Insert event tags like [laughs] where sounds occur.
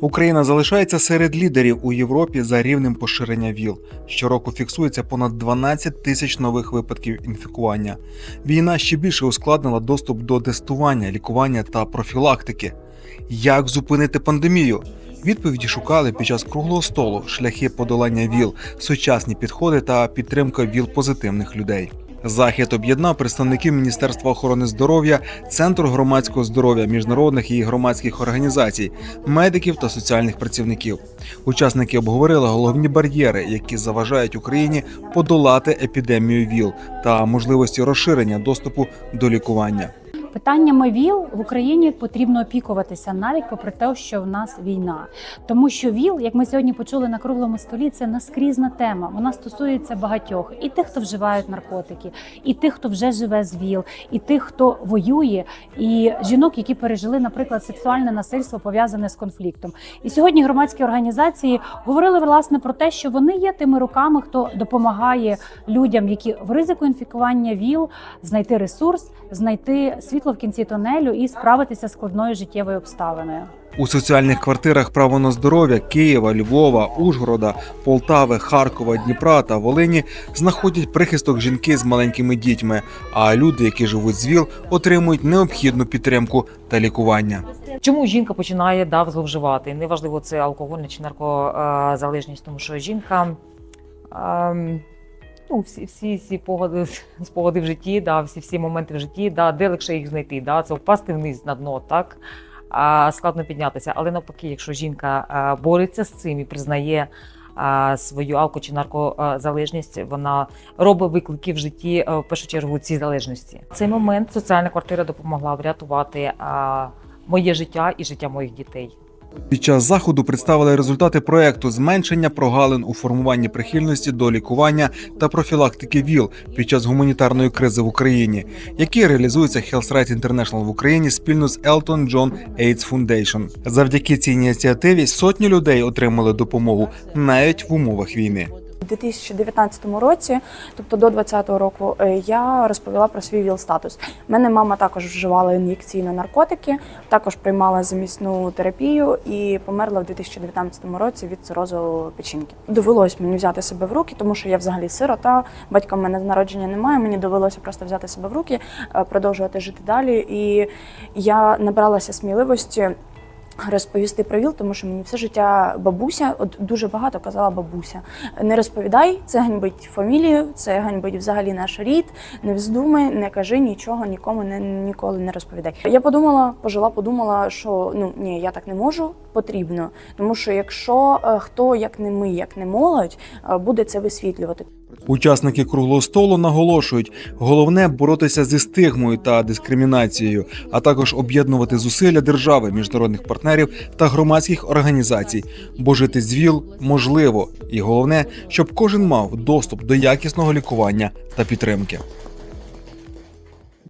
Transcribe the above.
Україна залишається серед лідерів у Європі за рівнем поширення ВІЛ. Щороку фіксується понад 12 тисяч нових випадків інфікування. Війна ще більше ускладнила доступ до тестування, лікування та профілактики. Як зупинити пандемію? Відповіді шукали під час круглого столу шляхи подолання ВІЛ, сучасні підходи та підтримка ВІЛ-позитивних людей. Захід об'єднав представників Міністерства охорони здоров'я, Центру громадського здоров'я, міжнародних і громадських організацій, медиків та соціальних працівників. Учасники обговорили головні бар'єри, які заважають Україні подолати епідемію ВІЛ та можливості розширення доступу до лікування. Питаннями ВІЛ в Україні потрібно опікуватися навіть попри те, що в нас війна. Тому що ВІЛ, як ми сьогодні почули на круглому столі, це наскрізна тема. Вона стосується багатьох і тих, хто вживають наркотики, і тих, хто вже живе з ВІЛ, і тих, хто воює, і жінок, які пережили, наприклад, сексуальне насильство пов'язане з конфліктом. І сьогодні громадські організації говорили власне про те, що вони є тими руками, хто допомагає людям, які в ризику інфікування ВІЛ, знайти ресурс, знайти світло в кінці тунелю і справитися з складною життєвою обставиною. У соціальних квартирах право на здоров'я Києва, Львова, Ужгорода, Полтави, Харкова, Дніпра та Волині знаходять прихисток жінки з маленькими дітьми. А люди, які живуть з ВІЛ, отримують необхідну підтримку та лікування. Чому жінка починає да, зловживати? Неважливо, це алкогольна чи наркозалежність, тому що жінка. ем, Ну, всі, всі, всі погоди, [laughs] спогади в житті, да, всі, всі моменти в житті, да, де легше їх знайти, да, це впасти вниз на дно, так, а, складно піднятися. Але навпаки, якщо жінка бореться з цим і признає свою алко чи наркозалежність, вона робить виклики в житті, а, в першу чергу, цій залежності. Цей момент соціальна квартира допомогла врятувати моє життя і життя моїх дітей. Під час заходу представили результати проекту зменшення прогалин у формуванні прихильності до лікування та профілактики ВІЛ під час гуманітарної кризи в Україні, які реалізуються Health Right International в Україні спільно з Elton John AIDS Foundation. Завдяки цій ініціативі сотні людей отримали допомогу навіть в умовах війни. У 2019 році, тобто до 2020 року, е, я розповіла про свій ВІЛ-статус. Мене мама також вживала ін'єкції на наркотики, також приймала замісну терапію і померла в 2019 році від цирозу печінки. Довелось мені взяти себе в руки, тому що я взагалі сирота, батька в мене з народження немає. Мені довелося просто взяти себе в руки, е, продовжувати жити далі. І я набралася сміливості розповісти про ВІЛ, тому що мені все життя бабуся, от дуже багато казала бабуся. Не розповідай, це ганьбить фамілію, це ганьбить взагалі наш рід. Не вздумай, не кажи нічого, нікому не ніколи не розповідай. Я подумала, пожила, подумала, що ну ні, я так не можу, потрібно. Тому що якщо е, хто як не ми, як не молодь, е, буде це висвітлювати. Учасники круглого столу наголошують, головне боротися зі стигмою та дискримінацією, а також об'єднувати зусилля держави, міжнародних партнерів та громадських організацій, бо жити з ВІЛ можливо, і головне, щоб кожен мав доступ до якісного лікування та підтримки.